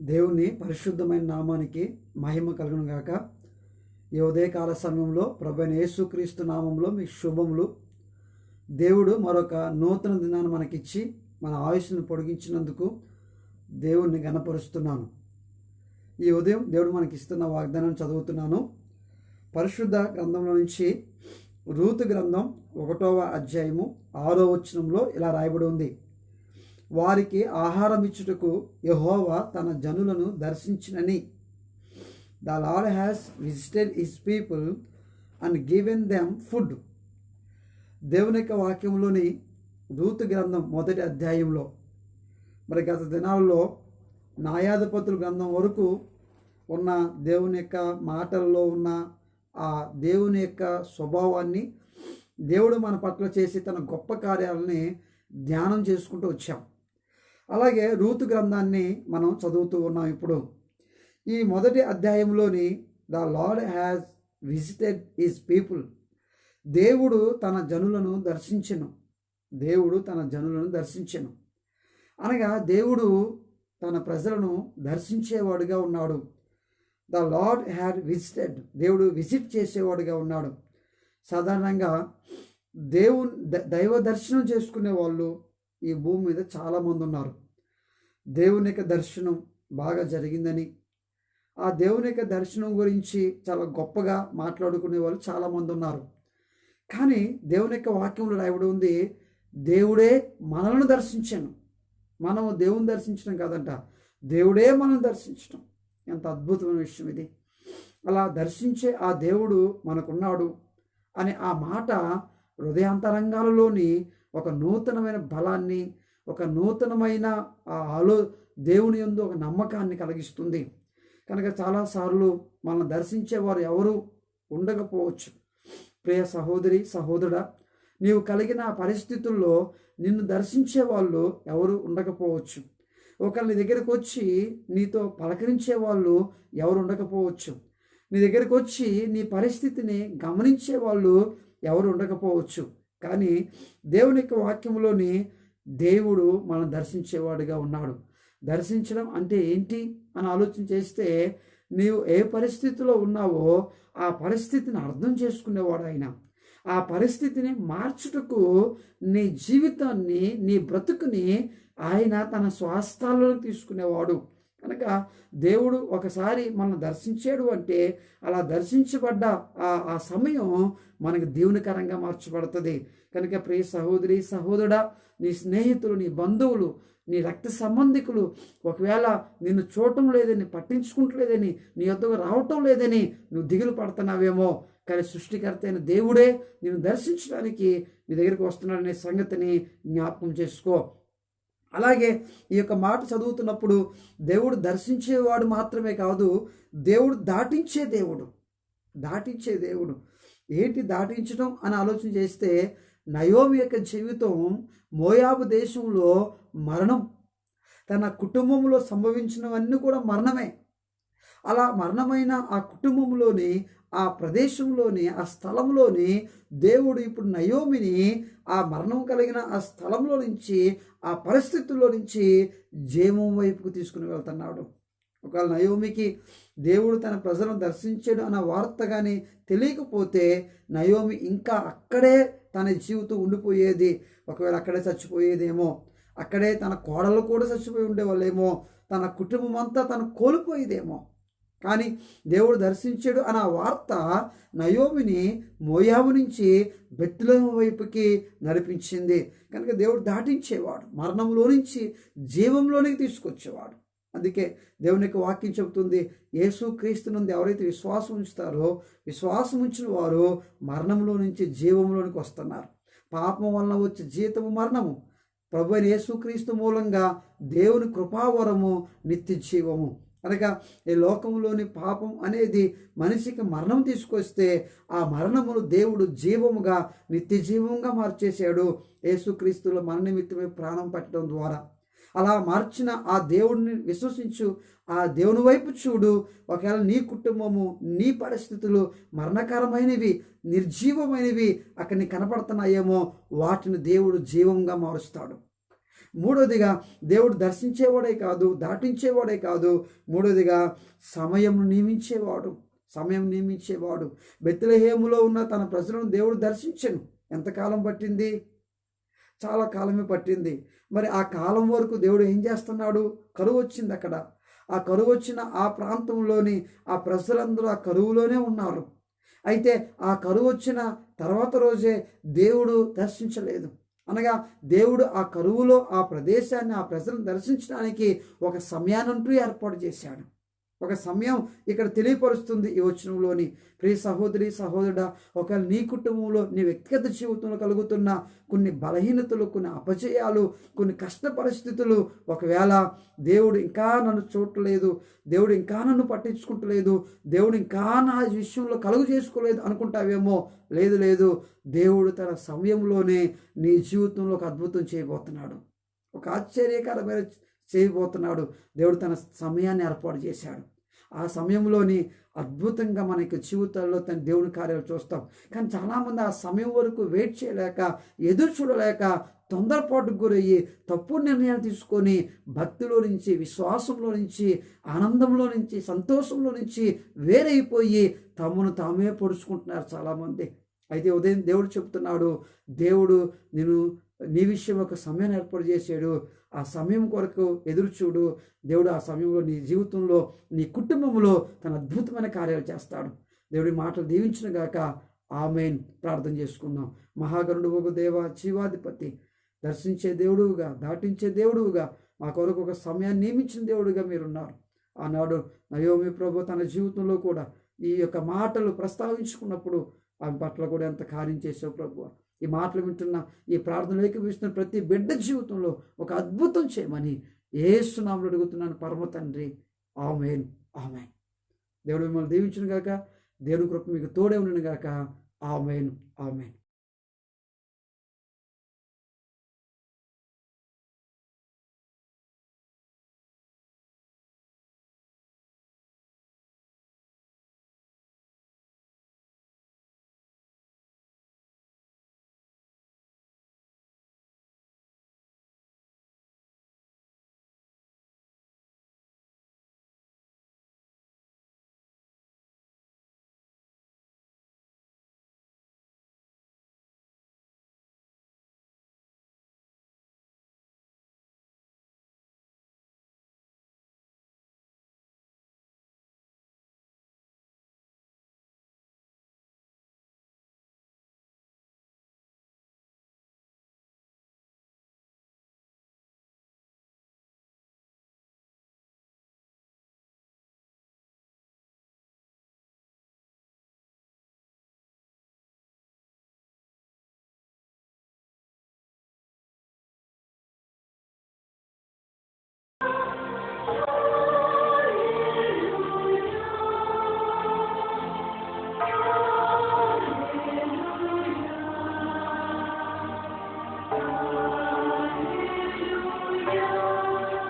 దేవుని పరిశుద్ధమైన నామానికి మహిమ కలుగును గాక. ఈ ఉదయకాల సమయంలో ప్రభైన యేసుక్రీస్తు నామంలో మీ శుభములు. దేవుడు మరొక నూతన దినాన్ని మనకిచ్చి మన ఆయుష్ను పొడిగించినందుకు దేవుణ్ణి గణపరుస్తున్నాను ఈ ఉదయం దేవుడు మనకి ఇస్తున్న వాగ్దానం చదువుతున్నాను. పరిశుద్ధ గ్రంథంలో నుంచి రూతు గ్రంథం ఒకటవ అధ్యాయము ఆరో వచనంలో ఇలా రాయబడి ఉంది. వారికి ఆహారం ఇచ్చుటకు యహోవా తన జనులను దర్శించినని. The Lord has visited his people and given them food దేవుని యొక్క వాక్యంలోని రూతు గ్రంథం మొదటి అధ్యాయంలో. మరి గత దినాల్లో న్యాయాధిపతుల గ్రంథం వరకు ఉన్న దేవుని యొక్క మాటల్లో ఉన్న ఆ దేవుని యొక్క స్వభావాన్ని దేవుడు మన పట్ల చేసి తన గొప్ప కార్యాలని ధ్యానం చేసుకుంటూ వచ్చాం. అలాగే రూతు గ్రంథాన్ని మనం చదువుతూ ఉన్నాం ఇప్పుడు. ఈ మొదటి అధ్యాయంలోని the Lord has visited is people. దేవుడు తన జనులను దర్శించను. దేవుడు తన జనులను దర్శించను. అనగా దేవుడు తన ప్రజలను దర్శించేవాడుగా ఉన్నాడు. The Lord had visited. దేవుడు విజిట్ చేసేవాడుగా ఉన్నాడు. సాధారణంగా దేవుని దైవ దర్శనం చేసుకునే వాళ్ళు ఈ భూమి మీద చాలామంది ఉన్నారు. దేవుని యొక్క దర్శనం బాగా జరిగిందని. ఆ దేవుని యొక్క దర్శనం గురించి చాలా గొప్పగా మాట్లాడుకునే వాళ్ళు చాలామంది ఉన్నారు. కానీ దేవుని యొక్క వాక్యంలో రాయబడి ఉంది దేవుడే మనలను దర్శించాను. మనము దేవుని దర్శించడం కాదంట దేవుడే మనం దర్శించడం. ఎంత అద్భుతమైన విషయం ఇది. అలా దర్శించే ఆ దేవుడు మనకున్నాడు అనే ఆ మాట హృదయాంతరంగాలలోని ఒక నూతనమైన బలాన్ని ఒక నూతనమైన ఆ ఆలో దేవుని యందు ఒక నమ్మకాన్ని కలిగిస్తుంది. కనుక చాలాసార్లు మనల్ని దర్శించేవారు ఎవరు ఉండకపోవచ్చు. ప్రియ సహోదరి సహోదరుడా నీవు కలిగిన పరిస్థితుల్లో నిన్ను దర్శించే వాళ్ళు ఎవరు ఉండకపోవచ్చు. ఒకళ్ళ నీ దగ్గరకు వచ్చి నీతో పలకరించే వాళ్ళు ఎవరు ఉండకపోవచ్చు. నీ దగ్గరకు వచ్చి నీ పరిస్థితిని గమనించే వాళ్ళు ఎవరు ఉండకపోవచ్చు. కానీ దేవుని యొక్క వాక్యంలోని దేవుడు మనం దర్శించేవాడుగా ఉన్నాడు. దర్శించడం అంటే ఏంటి అని ఆలోచన చేస్తే నీవు ఏ పరిస్థితిలో ఉన్నావో ఆ పరిస్థితిని అర్థం చేసుకునేవాడు ఆయన ఆ పరిస్థితిని మార్చుటకు నీ జీవితాన్ని నీ బ్రతుకుని ఆయన తన స్వాస్థాల్లోకి తీసుకునేవాడు. కనుక దేవుడు ఒకసారి మనం దర్శించాడు అంటే అలా దర్శించబడ్డ ఆ ఆ సమయం మనకు దీవునికరంగా మార్చబడుతుంది. కనుక ప్రియ సహోదరి సహోదరుడా నీ స్నేహితులు నీ బంధువులు నీ రక్త సంబంధికులు ఒకవేళ నిన్ను చూడటం లేదని పట్టించుకుంటలేదని నీ వద్దకు రావటం లేదని నువ్వు దిగులు పడుతున్నావేమో. కానీ సృష్టికర్త అయిన దేవుడే నిన్ను దర్శించడానికి నీ దగ్గరికి వస్తున్నాడనే సంగతిని జ్ఞాపకం చేసుకో. అలాగే ఈ యొక్క మాట చదువుతున్నప్పుడు దేవుడు దర్శించేవాడు మాత్రమే కాదు దేవుడు దాటించే దేవుడు దాటించే దేవుడు. ఏంటి దాటించడం అని ఆలోచన చేస్తే నయోమి యొక్క జీవితం మోయాబు దేశంలో మరణం. తన కుటుంబంలో సంభవించినవన్నీ కూడా మరణమే. అలా మరణమైన ఆ కుటుంబంలోని ఆ ప్రదేశంలోని ఆ స్థలంలోని దేవుడు ఇప్పుడు నయోమిని ఆ మరణం కలిగిన ఆ స్థలంలో నుంచి ఆ పరిస్థితుల్లో నుంచి జేమం వైపుకు తీసుకుని వెళ్తున్నాడు. ఒకవేళ నయోమికి దేవుడు తన ప్రజలను దర్శించాడు అన్న వార్త కానీ తెలియకపోతే నయోమి ఇంకా అక్కడే తన జీవితం ఉండిపోయేది. ఒకవేళ అక్కడే చచ్చిపోయేదేమో అక్కడే తన కోడలు కూడా చచ్చిపోయి ఉండేవాళ్ళేమో తన కుటుంబం అంతా తను కోల్పోయేదేమో. కానీ దేవుడు దర్శించాడు అన్న వార్త నయోమిని మోయాబు నుంచి బెత్తులం వైపుకి నడిపించింది. కనుక దేవుడు దాటించేవాడు మరణంలో నుంచి జీవంలోనికి తీసుకొచ్చేవాడు. అందుకే దేవుని యొక్క వాక్యం చెబుతుంది యేసు క్రీస్తు నుండి ఎవరైతే విశ్వాసం ఉంచుతారో విశ్వాసం ఉంచిన వారు మరణంలో నుంచి జీవంలోనికి వస్తున్నారు. పాపం వలన వచ్చే జీతము మరణము. ప్రభు యేసుక్రీస్తు మూలంగా దేవుని కృపావరము నిత్య జీవము. అనగా ఈ లోకంలోని పాపం అనేది మనిషికి మరణం తీసుకొస్తే ఆ మరణమును దేవుడు జీవముగా నిత్య జీవంగా మార్చేశాడు. యేసుక్రీస్తులో మన నిమిత్తమే ప్రాణం పెట్టడం ద్వారా. అలా మార్చిన ఆ దేవుడిని విశ్వసించు ఆ దేవుని వైపు చూడు. ఒకవేళ నీ కుటుంబము నీ పరిస్థితులు మరణకరమైనవి నిర్జీవమైనవి అక్కడ కనపడుతున్నాయేమో వాటిని దేవుడు జీవంగా మారుస్తాడు. మూడోదిగా దేవుడు దర్శించేవాడే కాదు దాటించేవాడే కాదు. మూడోదిగా సమయం నియమించేవాడు సమయం నియమించేవాడు. బెత్లహేములో ఉన్న తన ప్రజలను దేవుడు దర్శించను. ఎంతకాలం పట్టింది? చాలా కాలమే పట్టింది. మరి ఆ కాలం వరకు దేవుడు ఏం చేస్తున్నాడు? కరువు వచ్చింది అక్కడ. ఆ కరువు వచ్చిన ఆ ప్రాంతంలోని ఆ ప్రజలందరూ ఆ కరువులోనే ఉన్నారు. అయితే ఆ కరువు వచ్చిన తర్వాత రోజే దేవుడు దర్శించలేదు. అనగా దేవుడు ఆ కరువులో ఆ ప్రదేశాన్ని ఆ ప్రజలను దర్శించడానికి ఒక సమయానంటూ ఏర్పాటు చేశాడు. ఒక సమయం ఇక్కడ తెలియపరుస్తుంది ఈ వచనంలోని. ప్రియ సహోదరి సహోదరుడా ఒకవేళ నీ కుటుంబంలో నీ వ్యక్తిగత జీవితంలో కలుగుతున్న కొన్ని బలహీనతలు కొన్ని అపజయాలు కొన్ని కష్ట పరిస్థితులు ఒకవేళ దేవుడు ఇంకా నన్ను చూడలేదు దేవుడు ఇంకా నన్ను పట్టించుకుంటలేదు దేవుడు ఇంకా నా విషయంలో కలుగు చేసుకోలేదు అనుకుంటావేమో లేదు లేదు దేవుడు తన సమయంలోనే నీ జీవితంలో ఒక అద్భుతం చేయబోతున్నాడు. ఒక ఆశ్చర్యకరమైన చేయబోతున్నాడు. దేవుడు తన సమయాన్ని ఏర్పాటు చేశాడు. ఆ సమయంలోని అద్భుతంగా మనకి జీవితాల్లో తన దేవుని కార్యాలు చూస్తాం. కానీ చాలామంది ఆ సమయం వరకు వెయిట్ చేయలేక ఎదురు చూడలేక తొందరపాటుకు గురయ్యి తప్పు నిర్ణయాలు తీసుకొని భక్తిలో నుంచి విశ్వాసంలో నుంచి ఆనందంలో నుంచి సంతోషంలో నుంచి వేరైపోయి తమను తామే పొడుచుకుంటున్నారు చాలామంది. అయితే ఉదయం దేవుడు చెప్తున్నాడు దేవుడు నేను నీ విషయం ఒక సమయాన్ని ఏర్పాటు చేశాడు. ఆ సమయం కొరకు ఎదురుచూడు దేవుడు ఆ సమయంలో నీ జీవితంలో నీ కుటుంబంలో తన అద్భుతమైన కార్యాలు చేస్తాడు. దేవుడి మాటలు దీవించిన గాక ఆమెన్. ప్రార్థన చేసుకుందాం. మహాగరుడు ఒక దేవ జీవాధిపతి దర్శించే దేవుడుగా దాటించే దేవుడుగా మా కొరకు ఒక సమయాన్ని నియమించిన దేవుడుగా మీరున్నారు. ఆనాడు నయోమి ప్రభు తన జీవితంలో కూడా ఈ యొక్క మాటలు ప్రస్తావించుకున్నప్పుడు ఆమె పట్ల కూడా ఎంత కార్యం చేసావు ప్రభు. ఈ మాటలు వింటున్న ఈ ప్రార్థనలు ఏకీవిస్తున్న ప్రతి బిడ్డ జీవితంలో ఒక అద్భుతం చేయమని ఏసునాములు అడుగుతున్నాను. పరమ తండ్రి ఆమెన్ ఆమెన్. దేవుడు మిమ్మల్ని దీవించును గాక దేవుని కృప మీకు తోడే ఉండను గాక ఆమెన్ ఆమెన్.